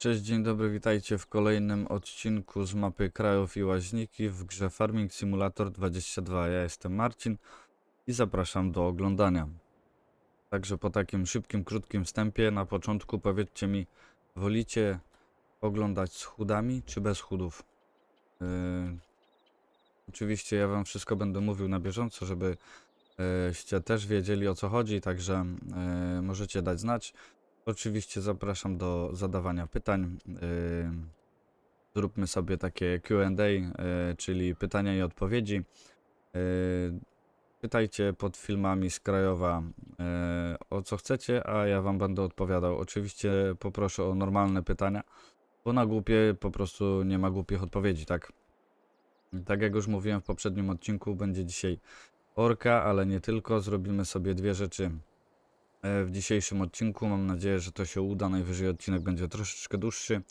Cześć, dzień dobry, witajcie w kolejnym odcinku z mapy Krajów i Łaźniki w grze Farming Simulator 22. Ja jestem Marcin i zapraszam do oglądania. Także po takim szybkim, krótkim wstępie na początku powiedzcie mi, wolicie oglądać z chudami czy bez chudów? Yy, oczywiście ja wam wszystko będę mówił na bieżąco, żeby żebyście też wiedzieli o co chodzi, także yy, możecie dać znać. Oczywiście zapraszam do zadawania pytań. Yy, Zróbmy sobie takie QA, yy, czyli pytania i odpowiedzi. Yy, Pytajcie pod filmami z Krajowa o co chcecie, a ja Wam będę odpowiadał. Oczywiście poproszę o normalne pytania, bo na głupie po prostu nie ma głupich odpowiedzi, tak? Tak jak już mówiłem w poprzednim odcinku, będzie dzisiaj orka, ale nie tylko. Zrobimy sobie dwie rzeczy w dzisiejszym odcinku. Mam nadzieję, że to się uda. Najwyżej odcinek będzie troszeczkę dłuższy.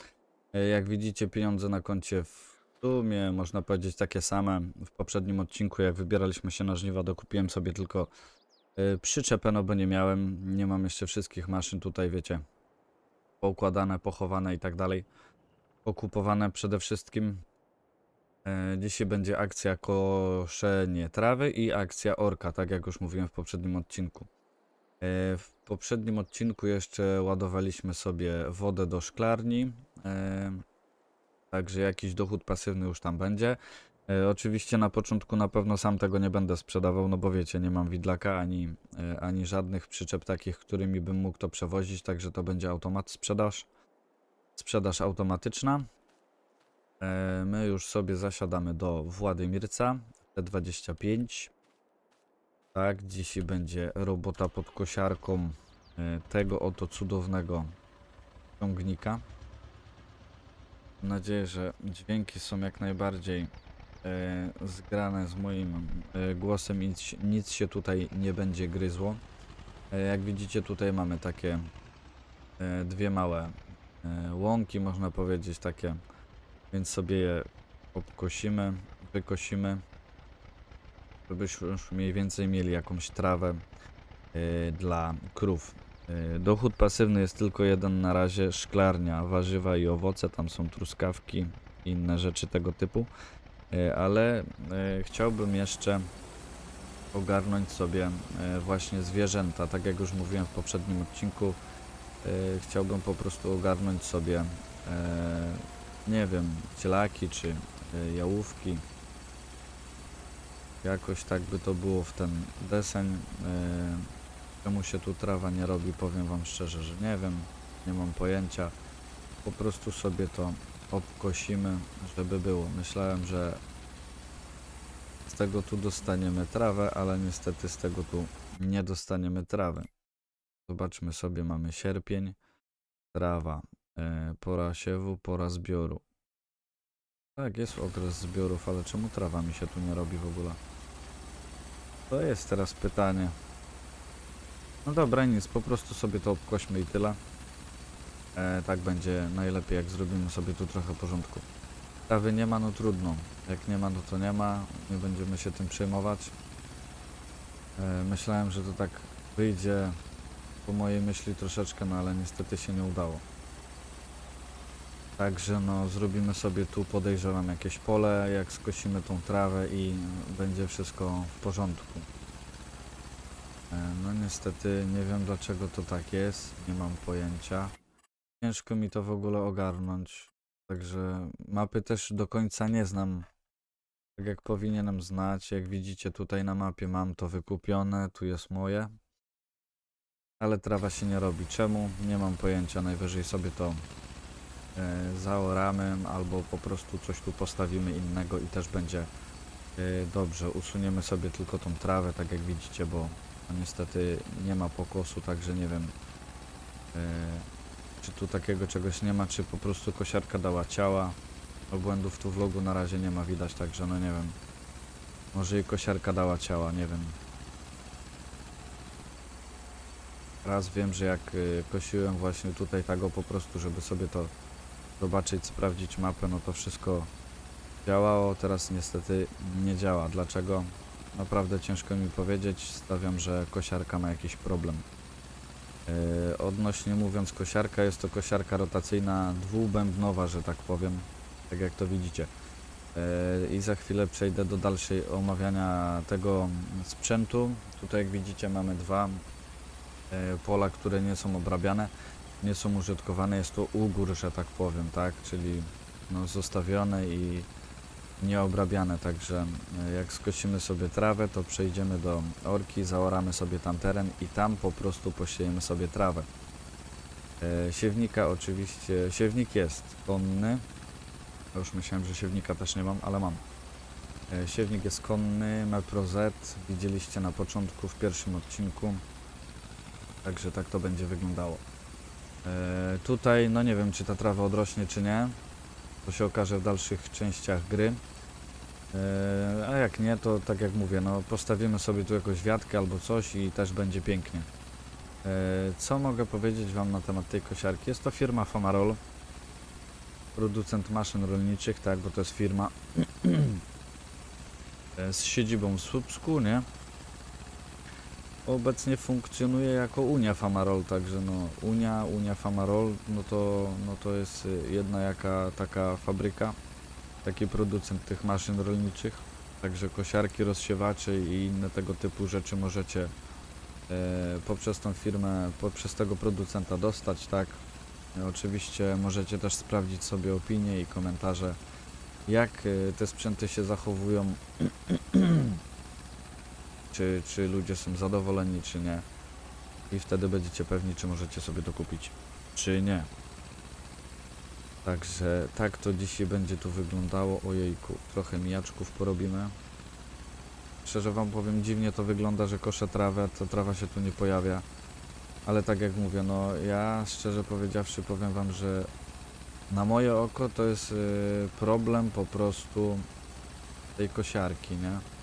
E, Jak widzicie, pieniądze na koncie w sumie można powiedzieć takie same. W poprzednim odcinku, jak wybieraliśmy się na żniwa, dokupiłem sobie tylko e, przyczepę, no bo nie miałem. Nie mam jeszcze wszystkich maszyn tutaj, wiecie, poukładane, pochowane i tak dalej. Okupowane przede wszystkim. E, Dzisiaj będzie akcja koszenie trawy i akcja orka, tak jak już mówiłem w poprzednim odcinku. E, W poprzednim odcinku jeszcze ładowaliśmy sobie wodę do szklarni, e, także jakiś dochód pasywny już tam będzie. E, Oczywiście na początku na pewno sam tego nie będę sprzedawał, no bo wiecie, nie mam widlaka ani, ani żadnych przyczep takich, którymi bym mógł to przewozić, także to będzie automat sprzedaż. Sprzedaż automatyczna. My już sobie zasiadamy do Władymirca T25. Tak, dzisiaj będzie robota pod kosiarką e, tego oto cudownego ciągnika. Mam nadzieję, że dźwięki są jak najbardziej e, zgrane z moim e, głosem i nic, się tutaj nie będzie gryzło. Jak widzicie tutaj mamy takie dwie małe łąki, można powiedzieć takie więc sobie je obkosimy, wykosimy, żebyśmy już mniej więcej mieli jakąś trawę y, dla krów. Y, dochód pasywny jest tylko jeden na razie, szklarnia, warzywa i owoce, tam są truskawki i inne rzeczy tego typu, y, ale y, chciałbym jeszcze ogarnąć sobie y, właśnie zwierzęta, tak jak już mówiłem w poprzednim odcinku, y, chciałbym po prostu ogarnąć sobie e, nie wiem, cielaki czy y, jałówki. Jakoś tak by to było w ten deseń. Y, czemu się tu trawa nie robi, powiem wam szczerze, że nie wiem, nie mam pojęcia. Po prostu sobie to obkosimy, żeby było. Myślałem, że z tego tu dostaniemy trawę, ale niestety z tego tu nie dostaniemy trawy. Zobaczmy sobie, mamy sierpień, trawa, E, pora siewu, pora zbioru. Tak, jest okres zbiorów, ale czemu trawa mi się tu nie robi w ogóle? To jest teraz pytanie. No dobra, nic, po prostu sobie to obkośmy i tyle. E, tak będzie najlepiej, jak zrobimy sobie tu trochę porządku. Trawy nie ma, no trudno. Jak nie ma, no to nie ma. Nie będziemy się tym przejmować. E, myślałem, że to tak wyjdzie po mojej myśli troszeczkę, no ale niestety się nie udało. Także no zrobimy sobie tu podejrzewam jakieś pole, jak skosimy tą trawę i będzie wszystko w porządku. E, No niestety nie wiem dlaczego to tak jest, nie mam pojęcia. Ciężko mi to w ogóle ogarnąć. Także mapy też do końca nie znam. Tak jak powinienem znać. Jak widzicie tutaj na mapie mam to wykupione, tu jest moje. Ale trawa się nie robi. Czemu? Nie mam pojęcia. Najwyżej sobie to zaoramy albo po prostu coś tu postawimy innego i też będzie e, dobrze. Usuniemy sobie tylko tą trawę, tak jak widzicie, bo no, niestety nie ma pokosu, także nie wiem e, czy tu takiego czegoś nie ma, czy po prostu kosiarka dała ciała. Obłędów tu w logu na razie nie ma widać, także no nie wiem. Może i kosiarka dała ciała, nie wiem. Raz wiem, że jak kosiłem właśnie tutaj tego po prostu, żeby sobie to zobaczyć, sprawdzić mapę, no to wszystko działało. Teraz niestety nie działa. Dlaczego? Naprawdę ciężko mi powiedzieć. Stawiam, że kosiarka ma jakiś problem. E, Odnośnie mówiąc kosiarka, jest to kosiarka rotacyjna dwubębnowa, że tak powiem, tak jak to widzicie. E, I za chwilę przejdę do dalszej omawiania tego sprzętu. Tutaj jak widzicie mamy dwa e, pola, które nie są obrabiane, nie są użytkowane. Jest to ugór, że tak powiem, tak? Czyli no, zostawione i nieobrabiane, także e, jak skosimy sobie trawę, to przejdziemy do orki, zaoramy sobie tam teren i tam po prostu posiejemy sobie trawę. E, siewnika oczywiście, siewnik jest konny, już myślałem, że siewnika też nie mam, ale mam. E, siewnik jest konny, Mepro Z, widzieliście na początku w pierwszym odcinku, także tak to będzie wyglądało. E, tutaj, no nie wiem, czy ta trawa odrośnie, czy nie. To się okaże w dalszych częściach gry. E, A jak nie, to tak jak mówię, no postawimy sobie tu jakąś wiatkę albo coś i też będzie pięknie. E, Co mogę powiedzieć Wam na temat tej kosiarki? Jest to firma Famarol, producent maszyn rolniczych, tak, bo to jest firma z siedzibą w Słupsku, nie? Obecnie funkcjonuje jako Unia Famarol, także no Unia, Unia Famarol, no to, no to jest jedna jaka taka fabryka, taki producent tych maszyn rolniczych, także kosiarki, rozsiewacze i inne tego typu rzeczy możecie e, poprzez tą firmę, poprzez tego producenta dostać, tak? Oczywiście możecie też sprawdzić sobie opinie i komentarze, jak e, te sprzęty się zachowują, czy, czy ludzie są zadowoleni, czy nie. I wtedy będziecie pewni, czy możecie sobie to kupić, czy nie. Także tak to dzisiaj będzie tu wyglądało. Ojejku, trochę mijaczków porobimy. Szczerze wam powiem, dziwnie to wygląda, że koszę trawę, to trawa się tu nie pojawia. Ale tak jak mówię, no ja szczerze powiedziawszy powiem wam, że na moje oko to jest y, problem po prostu tej kosiarki, nie?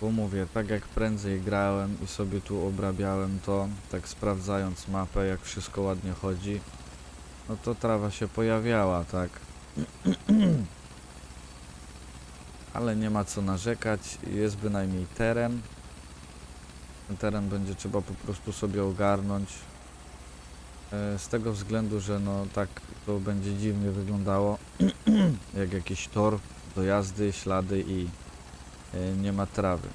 Bo mówię, tak jak prędzej grałem i sobie tu obrabiałem to, tak sprawdzając mapę, jak wszystko ładnie chodzi, no to trawa się pojawiała, tak? Ale nie ma co narzekać, jest bynajmniej teren. Ten teren będzie trzeba po prostu sobie ogarnąć. E, Z tego względu, że no tak to będzie dziwnie wyglądało, jak jakiś tor do jazdy, ślady i nie ma trawy.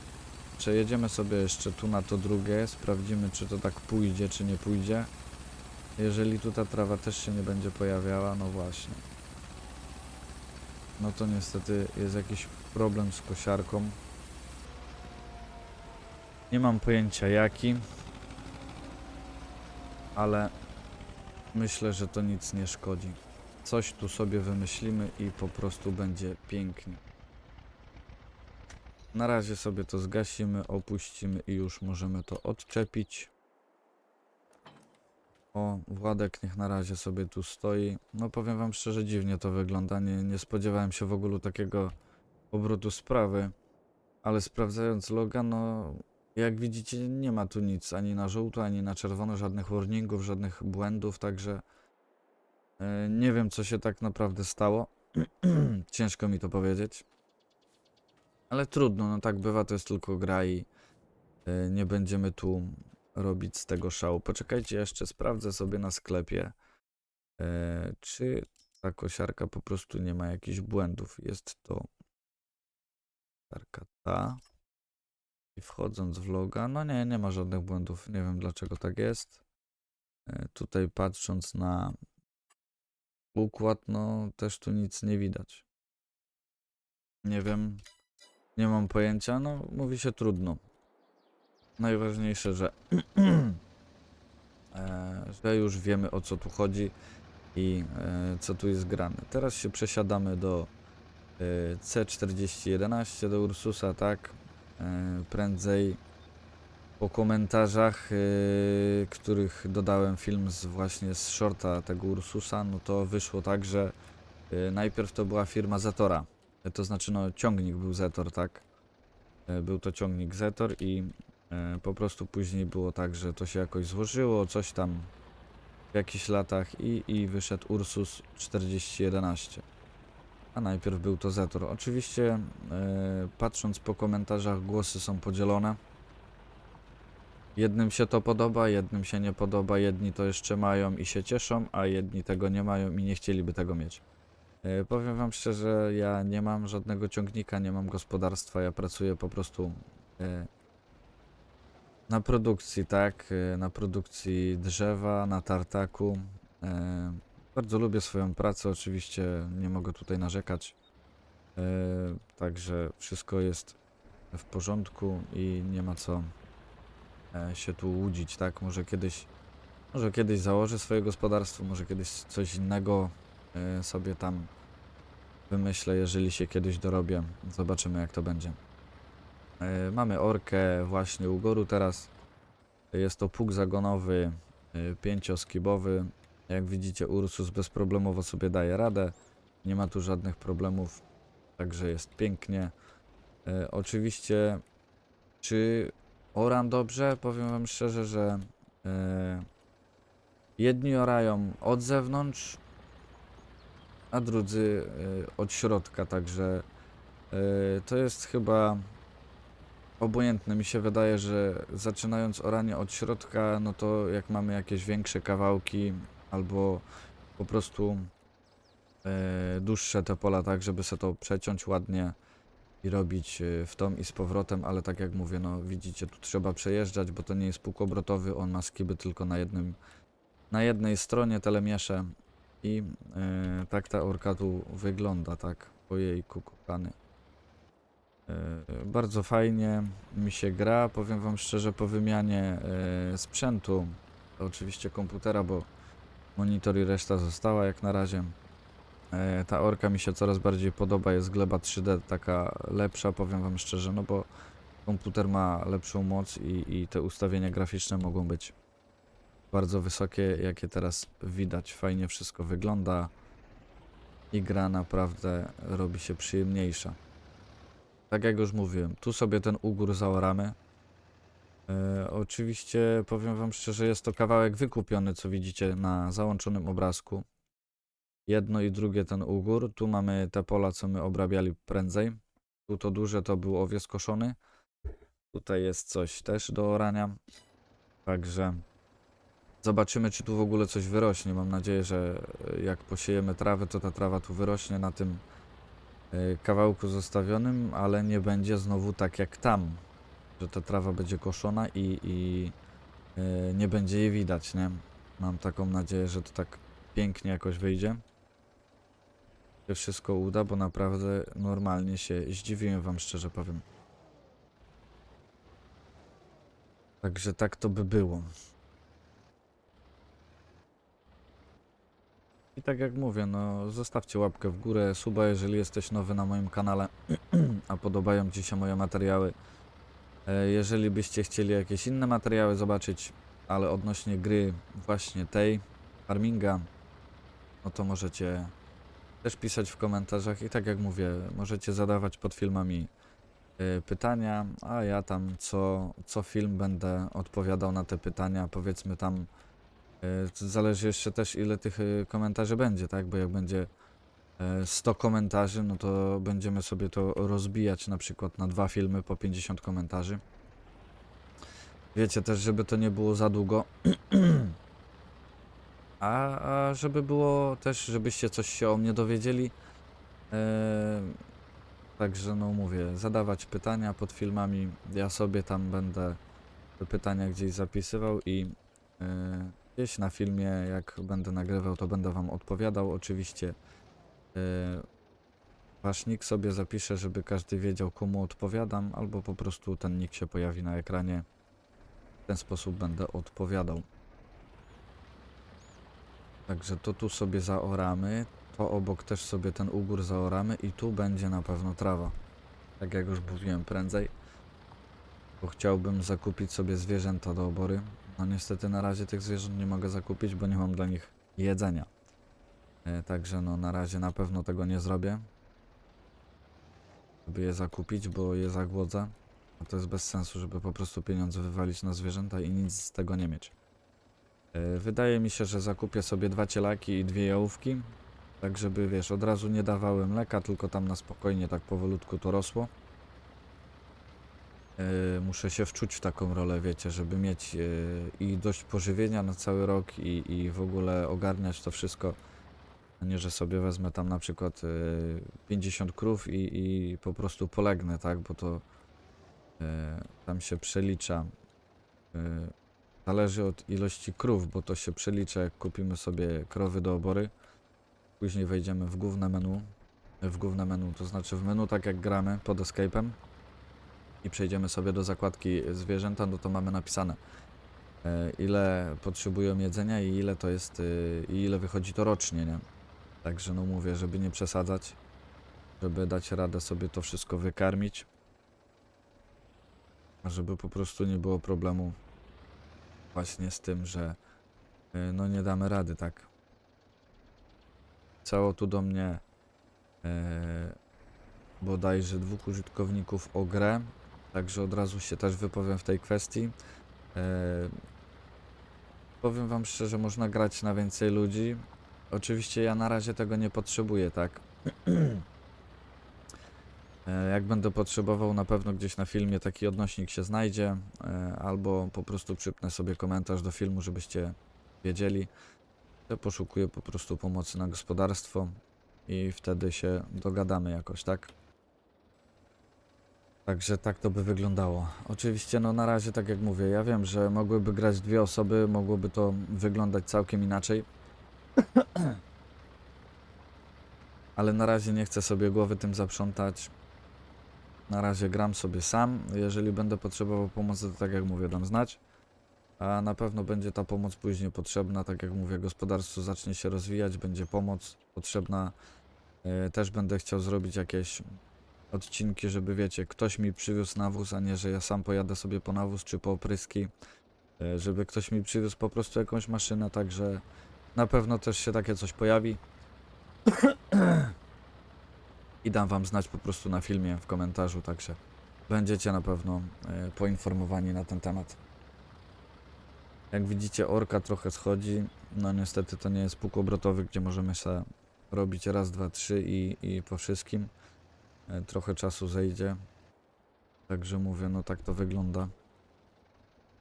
Przejedziemy sobie jeszcze tu na to drugie, sprawdzimy czy to tak pójdzie, czy nie pójdzie. Jeżeli tu ta trawa też się nie będzie pojawiała, no właśnie. No to niestety jest jakiś problem z kosiarką. Nie mam pojęcia jaki, ale myślę, że to nic nie szkodzi. Coś tu sobie wymyślimy i po prostu będzie pięknie. Na razie sobie to zgasimy, opuścimy i już możemy to odczepić. O, Władek niech na razie sobie tu stoi. No powiem wam szczerze, dziwnie to wygląda. Nie, nie spodziewałem się w ogóle takiego obrotu sprawy. Ale sprawdzając loga, no jak widzicie nie ma tu nic ani na żółto, ani na czerwono, żadnych warningów, żadnych błędów, także e, nie wiem co się tak naprawdę stało. Ciężko mi to powiedzieć. Ale trudno, no tak bywa, to jest tylko gra i e, nie będziemy tu robić z tego szału. Poczekajcie, jeszcze sprawdzę sobie na sklepie, e, czy ta kosiarka po prostu nie ma jakichś błędów. Jest to kosiarka ta. I wchodząc w loga, no nie, nie ma żadnych błędów. Nie wiem dlaczego tak jest. E, tutaj patrząc na układ, no też tu nic nie widać. Nie wiem, nie mam pojęcia, no mówi się trudno. Najważniejsze, że, e, że już wiemy o co tu chodzi i e, co tu jest grane. Teraz się przesiadamy do e, C4011, do Ursusa, tak? Prędzej po komentarzach, których dodałem film z właśnie z shorta tego Ursusa, no to wyszło tak, że najpierw to była firma Zetora. To znaczy, no ciągnik był Zetor, tak? E, Był to ciągnik Zetor i e, po prostu później było tak, że to się jakoś złożyło, coś tam w jakichś latach i, i wyszedł Ursus 4011. A najpierw był to Zetor. Oczywiście, e, patrząc po komentarzach, głosy są podzielone. jednym się to podoba, jednym się nie podoba, jedni to jeszcze mają i się cieszą, a jedni tego nie mają i nie chcieliby tego mieć. E, Powiem wam szczerze, ja nie mam żadnego ciągnika, nie mam gospodarstwa, ja pracuję po prostu e, na produkcji, tak, e, na produkcji drzewa, na tartaku. Bardzo lubię swoją pracę, oczywiście nie mogę tutaj narzekać. Także wszystko jest w porządku i nie ma co się tu łudzić, tak? Może kiedyś, może kiedyś założę swoje gospodarstwo, może kiedyś coś innego sobie tam wymyślę, jeżeli się kiedyś dorobię. Zobaczymy jak to będzie. E, Mamy orkę właśnie u góry teraz. Jest to pług zagonowy, e, pięcioskibowy. Jak widzicie Ursus bezproblemowo sobie daje radę. Nie ma tu żadnych problemów, także jest pięknie. Oczywiście, czy oram dobrze? Powiem wam szczerze, że jedni orają od zewnątrz, a drudzy e, od środka, także e, to jest chyba obojętne. Mi się wydaje, że zaczynając oranie od środka, no to jak mamy jakieś większe kawałki albo po prostu e, dłuższe te pola, tak żeby se to przeciąć ładnie i robić w tom i z powrotem, ale tak jak mówię, no widzicie, tu trzeba przejeżdżać, bo to nie jest pług obrotowy, on ma skiby tylko na jednym, na jednej stronie telemiesze i e, tak ta orka tu wygląda, tak, ojej kukukany. E, Bardzo fajnie mi się gra, powiem wam szczerze, po wymianie e, sprzętu, oczywiście komputera, bo monitor i reszta została jak na razie. E, Ta orka mi się coraz bardziej podoba, jest gleba 3D taka lepsza, powiem wam szczerze, no bo komputer ma lepszą moc i, i te ustawienia graficzne mogą być bardzo wysokie, jakie teraz widać. Fajnie wszystko wygląda i gra naprawdę robi się przyjemniejsza. Tak jak już mówiłem, tu sobie ten ugór zaoramy. E, oczywiście powiem wam szczerze, jest to kawałek wykupiony, co widzicie na załączonym obrazku. Jedno i drugie ten ugór. Tu mamy te pola, co my obrabiali prędzej. Tu to duże to był owiec koszony. Tutaj jest coś też do orania. Także zobaczymy, czy tu w ogóle coś wyrośnie. Mam nadzieję, że e, jak posiejemy trawę, to ta trawa tu wyrośnie na tym e, kawałku zostawionym, ale nie będzie znowu tak jak tam, że ta trawa będzie koszona i, i e, nie będzie jej widać, nie? Mam taką nadzieję, że to tak pięknie jakoś wyjdzie. Się wszystko uda, bo naprawdę normalnie się zdziwiłem wam szczerze powiem. Także tak to by było. Tak jak mówię, no zostawcie łapkę w górę, suba jeżeli jesteś nowy na moim kanale, a podobają Ci się moje materiały. E, Jeżeli byście chcieli jakieś inne materiały zobaczyć, ale odnośnie gry właśnie tej, farminga, no to możecie też pisać w komentarzach i tak jak mówię, możecie zadawać pod filmami e, pytania, a ja tam co, co film będę odpowiadał na te pytania, powiedzmy tam Zależy jeszcze też ile tych e, komentarzy będzie, tak? Bo jak będzie e, 100 komentarzy, no to będziemy sobie to rozbijać na przykład na dwa filmy po 50 komentarzy. Wiecie też, żeby to nie było za długo. A, a żeby było też, żebyście coś się o mnie dowiedzieli. E, także no mówię, zadawać pytania pod filmami. Ja sobie tam będę pytania gdzieś zapisywał i e, Gdzieś na filmie, jak będę nagrywał, to będę wam odpowiadał. Oczywiście yy, wasz nick sobie zapiszę, żeby każdy wiedział, komu odpowiadam, albo po prostu ten nick się pojawi na ekranie. W ten sposób będę odpowiadał. Także to tu sobie zaoramy, to obok też sobie ten ugór zaoramy i tu będzie na pewno trawa. Tak jak już mówiłem prędzej. Bo chciałbym zakupić sobie zwierzęta do obory. No niestety na razie tych zwierząt nie mogę zakupić, bo nie mam dla nich jedzenia. E, także no na razie na pewno tego nie zrobię. Żeby je zakupić, bo je zagłodzę. A to jest bez sensu, żeby po prostu pieniądze wywalić na zwierzęta i nic z tego nie mieć. E, wydaje mi się, że zakupię sobie dwa cielaki i dwie jałówki. Tak żeby wiesz, od razu nie dawały mleka, tylko tam na spokojnie tak powolutku to rosło. Y, muszę się wczuć w taką rolę, wiecie, żeby mieć y, i dość pożywienia na cały rok i, i w ogóle ogarniać to wszystko. A nie, że sobie wezmę tam na przykład y, 50 krów i, i po prostu polegnę, tak, bo to tam się przelicza. Zależy od ilości krów, bo to się przelicza, jak kupimy sobie krowy do obory. Później wejdziemy w główne menu. W główne menu, to znaczy w menu, tak jak gramy pod escape'em i przejdziemy sobie do zakładki zwierzęta, no to mamy napisane e, ile potrzebują jedzenia i ile to jest, y, i ile wychodzi to rocznie, nie? Także no mówię, żeby nie przesadzać, żeby dać radę sobie to wszystko wykarmić, a żeby po prostu nie było problemu właśnie z tym, że y, no nie damy rady, tak? Cało tu do mnie e, bodajże dwóch użytkowników o grę, także od razu się też wypowiem w tej kwestii. E, powiem wam szczerze, można grać na więcej ludzi. Oczywiście ja na razie tego nie potrzebuję, tak? E, Jak będę potrzebował, na pewno gdzieś na filmie taki odnośnik się znajdzie, e, albo po prostu przypnę sobie komentarz do filmu, żebyście wiedzieli. Ja poszukuję po prostu pomocy na gospodarstwo i wtedy się dogadamy jakoś, tak? Także tak to by wyglądało. Oczywiście, no na razie, tak jak mówię, ja wiem, że mogłyby grać dwie osoby, mogłoby to wyglądać całkiem inaczej. Ale na razie nie chcę sobie głowy tym zaprzątać. Na razie gram sobie sam. Jeżeli będę potrzebował pomocy, to tak jak mówię, dam znać. A na pewno będzie ta pomoc później potrzebna. Tak jak mówię, gospodarstwo zacznie się rozwijać, będzie pomoc potrzebna. E, Też będę chciał zrobić jakieś odcinki, żeby wiecie, ktoś mi przywiózł nawóz, a nie, że ja sam pojadę sobie po nawóz czy po opryski. E, Żeby ktoś mi przywiózł po prostu jakąś maszynę, także na pewno też się takie coś pojawi. I dam wam znać po prostu na filmie, w komentarzu, także będziecie na pewno e, poinformowani na ten temat. Jak widzicie, orka trochę schodzi. No niestety to nie jest pług obrotowy, gdzie możemy sobie robić raz, dwa, trzy i, i po wszystkim. E, Trochę czasu zejdzie. Także mówię, no tak to wygląda.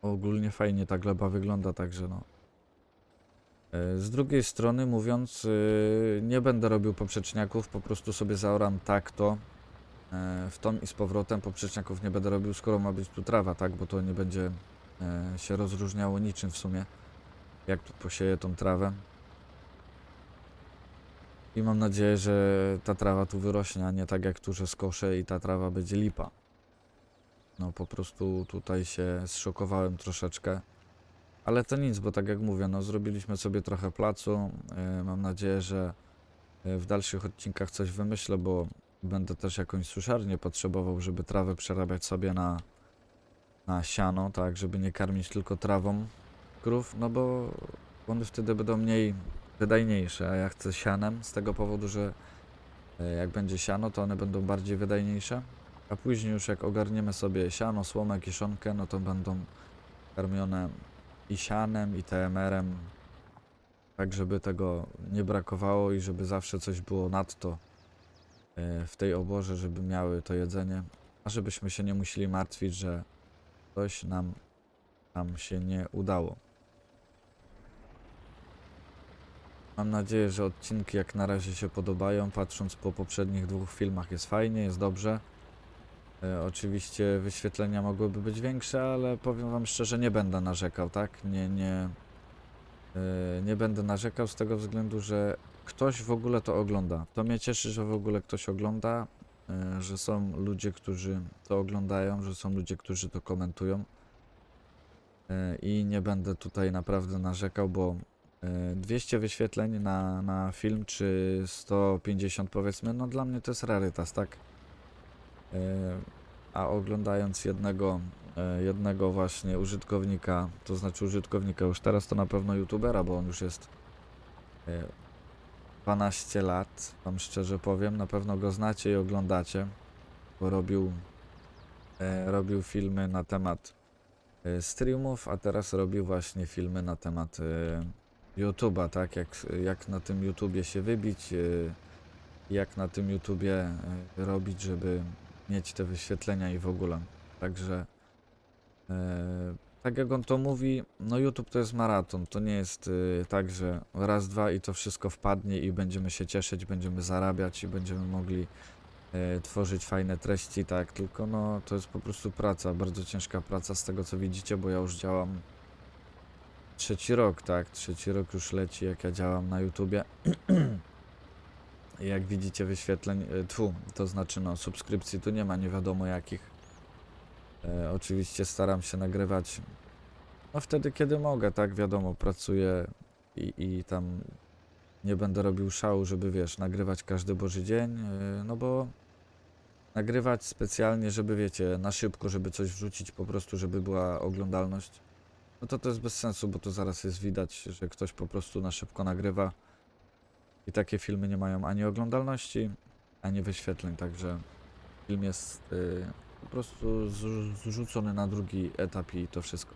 Ogólnie fajnie ta gleba wygląda, także no. E, Z drugiej strony mówiąc, y, nie będę robił poprzeczniaków, po prostu sobie zaoram tak to. e, W tom i z powrotem poprzeczniaków nie będę robił, skoro ma być tu trawa, tak? Bo to nie będzie e, się rozróżniało niczym w sumie, jak tu posieję tą trawę. I mam nadzieję, że ta trawa tu wyrośnie, a nie tak jak tu, że skoszę i ta trawa będzie lipa. No po prostu tutaj się zszokowałem troszeczkę. Ale to nic, bo tak jak mówię, no zrobiliśmy sobie trochę placu. Yy, mam nadzieję, że yy, w dalszych odcinkach coś wymyślę, bo będę też jakąś suszarnię potrzebował, żeby trawę przerabiać sobie na, na siano, tak, żeby nie karmić tylko trawą krów, no bo one wtedy będą mniej wydajniejsze, a ja chcę sianem z tego powodu, że e, jak będzie siano, to one będą bardziej wydajniejsze, a później już jak ogarniemy sobie siano, słomę, kiszonkę, no to będą karmione i sianem, i TMR-em, tak żeby tego nie brakowało i żeby zawsze coś było nadto e, w tej oborze, żeby miały to jedzenie, a żebyśmy się nie musieli martwić, że coś nam tam się nie udało. Mam nadzieję, że odcinki jak na razie się podobają. Patrząc po poprzednich dwóch filmach jest fajnie, jest dobrze. E, oczywiście wyświetlenia mogłyby być większe, ale powiem wam szczerze, nie będę narzekał, tak? Nie, nie, e, nie będę narzekał z tego względu, że ktoś w ogóle to ogląda. To mnie cieszy, że w ogóle ktoś ogląda, e, że są ludzie, którzy to oglądają, że są ludzie, którzy to komentują. E, I nie będę tutaj naprawdę narzekał, bo 200 wyświetleń na, na film, czy 150 powiedzmy, no dla mnie to jest rarytas, tak? E, A oglądając jednego, e, jednego właśnie użytkownika, to znaczy użytkownika już teraz to na pewno youtubera, bo on już jest e, 12 lat, wam szczerze powiem, na pewno go znacie i oglądacie, bo robił, robił filmy na temat streamów, a teraz robi właśnie filmy na temat YouTube'a, tak? Jak, jak na tym YouTubie się wybić, e, jak na tym YouTubie e, robić, żeby mieć te wyświetlenia i w ogóle. Także E, tak jak on to mówi, no YouTube to jest maraton. To nie jest y, tak, że raz, dwa i to wszystko wpadnie i będziemy się cieszyć, będziemy zarabiać i będziemy mogli tworzyć fajne treści, tak. Tylko no to jest po prostu praca, bardzo ciężka praca z tego co widzicie, bo ja już działam trzeci rok, tak. Trzeci rok już leci, jak ja działam na YouTubie. Jak widzicie wyświetleń, e, tfu, to znaczy no subskrypcji tu nie ma nie wiadomo jakich. E, oczywiście staram się nagrywać no wtedy kiedy mogę, tak wiadomo, pracuję i, i tam nie będę robił szału, żeby wiesz, nagrywać każdy boży dzień, e, no bo nagrywać specjalnie, żeby wiecie, na szybko, żeby coś wrzucić po prostu, żeby była oglądalność. No to to jest bez sensu, bo to zaraz jest widać, że ktoś po prostu na szybko nagrywa i takie filmy nie mają ani oglądalności, ani wyświetleń, także film jest y, po prostu zrzu- zrzucony na drugi etap i to wszystko.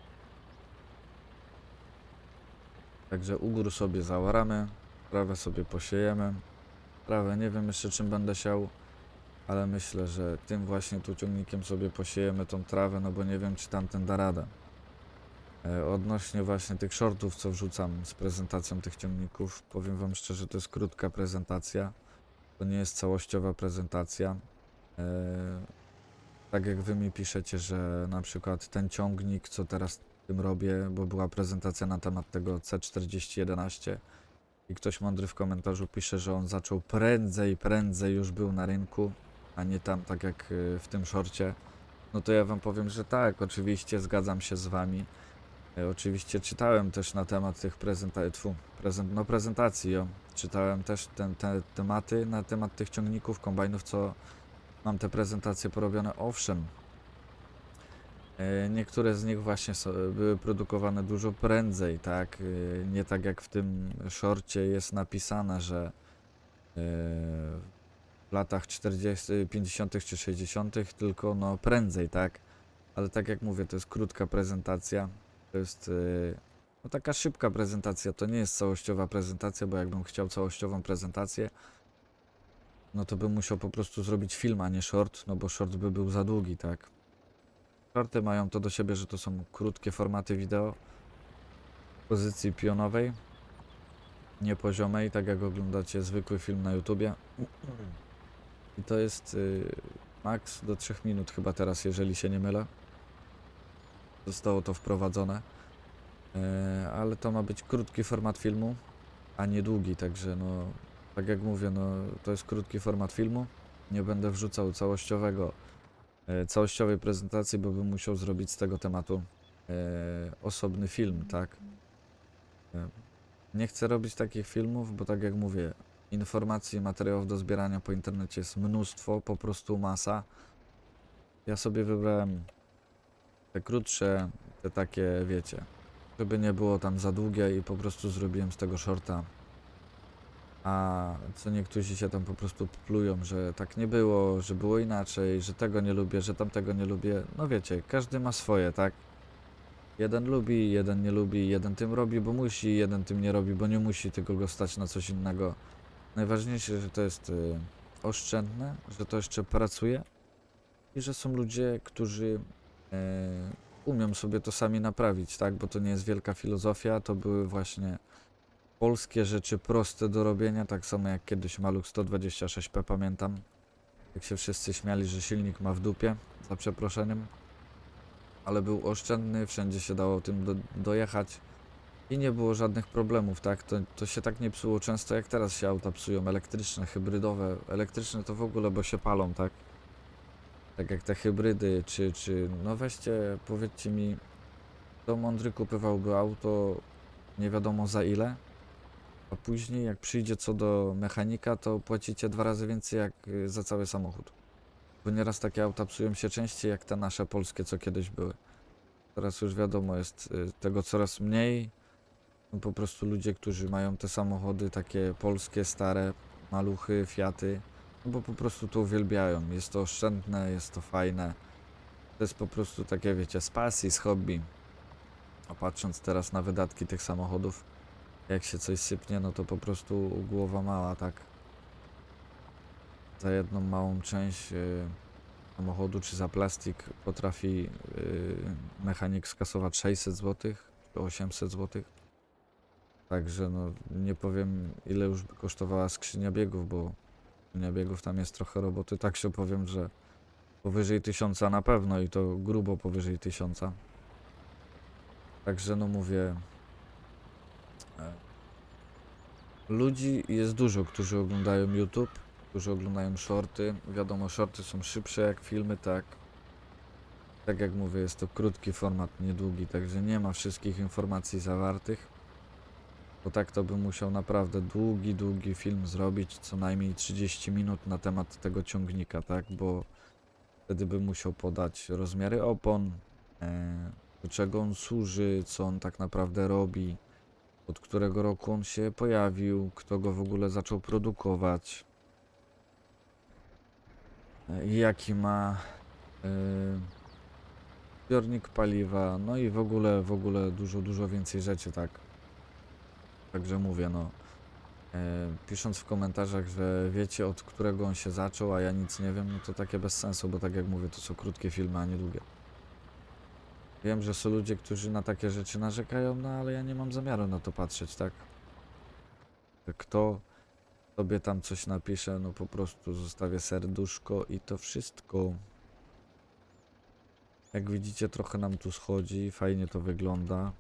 Także u gór sobie zaoramy, trawę sobie posiejemy. Trawę nie wiem jeszcze czym będę siał, ale myślę, że tym właśnie tu ciągnikiem sobie posiejemy tą trawę, no bo nie wiem czy tamten da radę. E, Odnośnie właśnie tych shortów, co wrzucam z prezentacją tych ciągników, powiem wam szczerze, to jest krótka prezentacja. To nie jest całościowa prezentacja. E, tak jak wy mi piszecie, że na przykład ten ciągnik, co teraz tym robię, bo była prezentacja na temat tego C4011 i ktoś mądry w komentarzu pisze, że on zaczął prędzej, prędzej już był na rynku, a nie tam tak jak y, w tym szorcie. No to ja wam powiem, że tak, oczywiście zgadzam się z wami. E, Oczywiście czytałem też na temat tych prezentacji, prezent, no prezentacji, jo. czytałem też ten, te tematy na temat tych ciągników, kombajnów, co mam te prezentacje porobione, owszem. E, Niektóre z nich właśnie były produkowane dużo prędzej, tak? E, Nie tak jak w tym szorcie jest napisane, że e, w latach 40, 50 czy 60, tylko no prędzej, tak? Ale tak jak mówię, to jest krótka prezentacja. To jest e, no taka szybka prezentacja, to nie jest całościowa prezentacja, bo jakbym chciał całościową prezentację, no to bym musiał po prostu zrobić film, a nie short, no bo short by był za długi, tak? Shorty mają to do siebie, że to są krótkie formaty wideo w pozycji pionowej, niepoziomej, tak jak oglądacie zwykły film na YouTubie. I to jest y, max do 3 minut chyba teraz, jeżeli się nie mylę. Zostało to wprowadzone. E, ale to ma być krótki format filmu, a nie długi, także no, tak jak mówię, no, to jest krótki format filmu. Nie będę wrzucał całościowego, e, całościowej prezentacji, bo bym musiał zrobić z tego tematu e, osobny film, tak? Nie chcę robić takich filmów, bo tak jak mówię, informacji materiałów do zbierania po internecie jest mnóstwo, po prostu masa. Ja sobie wybrałem te krótsze, te takie, wiecie, żeby nie było tam za długie i po prostu zrobiłem z tego shorta. A co niektórzy się tam po prostu plują, że tak nie było, że było inaczej, że tego nie lubię, że tamtego nie lubię. No wiecie, każdy ma swoje, tak? Jeden lubi, jeden nie lubi, jeden tym robi, bo musi, jeden tym nie robi, bo nie musi, tylko go stać na coś innego. Najważniejsze, że to jest y, oszczędne, że to jeszcze pracuje i że są ludzie, którzy e, umią sobie to sami naprawić, tak? Bo to nie jest wielka filozofia, to były właśnie polskie rzeczy proste do robienia, tak samo jak kiedyś Maluch 126p, pamiętam. Jak się wszyscy śmiali, że silnik ma w dupie, za przeproszeniem. Ale był oszczędny, wszędzie się dało tym do, dojechać i nie było żadnych problemów, tak? To, to się tak nie psuło często jak teraz się auta psują, elektryczne, hybrydowe. Elektryczne to w ogóle, bo się palą, tak? Tak jak te hybrydy, czy, czy, no weźcie, powiedzcie mi, kto mądry kupywałby auto nie wiadomo za ile, a później jak przyjdzie co do mechanika, to płacicie dwa razy więcej jak y, za cały samochód. Bo nieraz takie auta psują się częściej jak te nasze polskie, co kiedyś były. Teraz już wiadomo, jest y, tego coraz mniej. No po prostu ludzie, którzy mają te samochody takie polskie, stare, maluchy, fiaty, bo po prostu to uwielbiają. Jest to oszczędne, jest to fajne. To jest po prostu takie, wiecie, z pasji, z hobby. A patrząc teraz na wydatki tych samochodów, jak się coś sypnie, no to po prostu głowa mała, tak. Za jedną małą część yy, samochodu czy za plastik potrafi yy, mechanik skasować 600 zł czy 800 zł. Także no nie powiem ile już by kosztowała skrzynia biegów, bo biegów tam jest trochę roboty. Tak się powiem, że powyżej 1000 na pewno i to grubo powyżej 1000. Także no mówię. e, Ludzi jest dużo, którzy oglądają YouTube, którzy oglądają shorty. Wiadomo, shorty są szybsze jak filmy, tak. Tak jak mówię, jest to krótki format, niedługi, także nie ma wszystkich informacji zawartych. Bo tak to bym musiał naprawdę długi, długi film zrobić, co najmniej 30 minut na temat tego ciągnika, tak? Bo wtedy bym musiał podać rozmiary opon, e, do czego on służy, co on tak naprawdę robi, od którego roku on się pojawił, kto go w ogóle zaczął produkować, e, jaki ma e, zbiornik paliwa, no i w ogóle, w ogóle dużo, dużo więcej rzeczy, tak. Także mówię, no. E, pisząc w komentarzach, że wiecie od którego on się zaczął, a ja nic nie wiem, no to takie bez sensu, bo tak jak mówię, to są krótkie filmy, a nie długie. Wiem, że są ludzie, którzy na takie rzeczy narzekają, no ale ja nie mam zamiaru na to patrzeć, tak? Kto sobie tam coś napisze, no po prostu zostawię serduszko i to wszystko. Jak widzicie, trochę nam tu schodzi, fajnie to wygląda.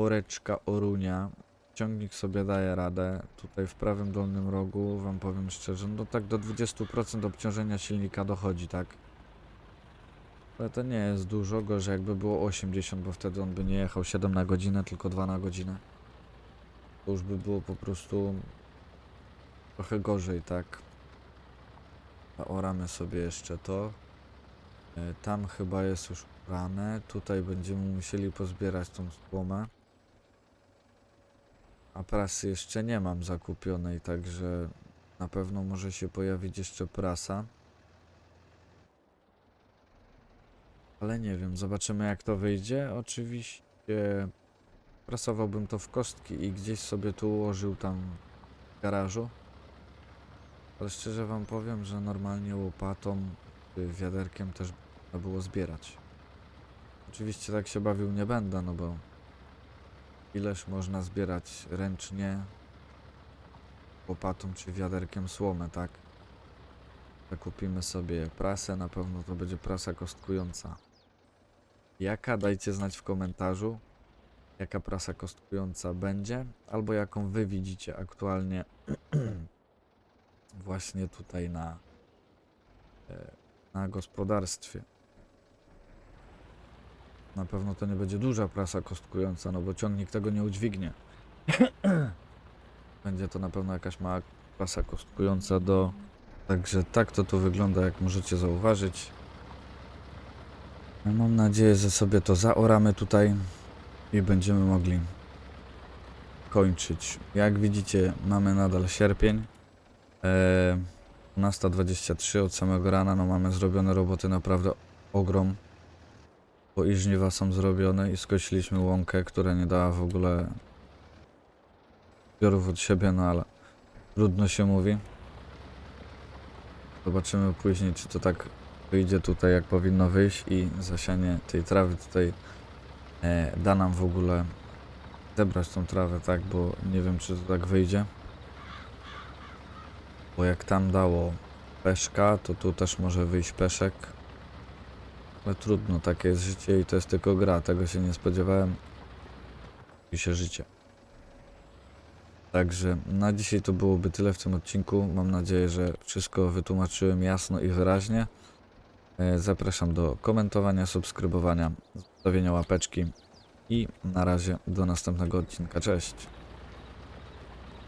Oreczka, orunia. Ciągnik sobie daje radę. Tutaj w prawym dolnym rogu, wam powiem szczerze, no tak do 20% obciążenia silnika dochodzi, tak? Ale to nie jest dużo, gorzej jakby było 80, bo wtedy on by nie jechał 7 na godzinę, tylko 2 na godzinę. To już by było po prostu trochę gorzej, tak? Oramy sobie jeszcze to. E, Tam chyba jest już rane. Tutaj będziemy musieli pozbierać tą słomę. A prasy jeszcze nie mam zakupionej, także na pewno może się pojawić jeszcze prasa. Ale nie wiem, zobaczymy jak to wyjdzie. Oczywiście prasowałbym to w kostki i gdzieś sobie tu ułożył tam w garażu. Ale szczerze wam powiem, że normalnie łopatą, wiaderkiem też było zbierać. Oczywiście tak się bawił nie będę, no bo ileż można zbierać ręcznie łopatą czy wiaderkiem słomę, tak? Zakupimy sobie prasę, na pewno to będzie prasa kostkująca. Jaka? Dajcie znać w komentarzu, jaka prasa kostkująca będzie, albo jaką wy widzicie aktualnie właśnie tutaj na, e, na gospodarstwie. Na pewno to nie będzie duża prasa kostkująca, no bo ciągnik tego nie udźwignie. będzie to na pewno jakaś mała prasa kostkująca do... Także tak to tu wygląda, jak możecie zauważyć. Ja Mam nadzieję, że sobie to zaoramy tutaj i będziemy mogli kończyć. Jak widzicie, mamy nadal sierpień. Eee, 12.23 od samego rana, no mamy zrobione roboty naprawdę ogrom. Bo i żniwa są zrobione i skosiliśmy łąkę, która nie dała w ogóle zbiorów od siebie, no ale trudno się mówi. Zobaczymy później, czy to tak wyjdzie tutaj, jak powinno wyjść i zasianie tej trawy tutaj e, da nam w ogóle zebrać tą trawę, tak, bo nie wiem, czy to tak wyjdzie. Bo jak tam dało peszka, to tu też może wyjść peszek. Ale trudno, takie jest życie i to jest tylko gra, tego się nie spodziewałem. I się życie. Także na dzisiaj to byłoby tyle w tym odcinku. Mam nadzieję, że wszystko wytłumaczyłem jasno i wyraźnie. E, Zapraszam do komentowania, subskrybowania, zostawienia łapeczki i na razie do następnego odcinka. Cześć!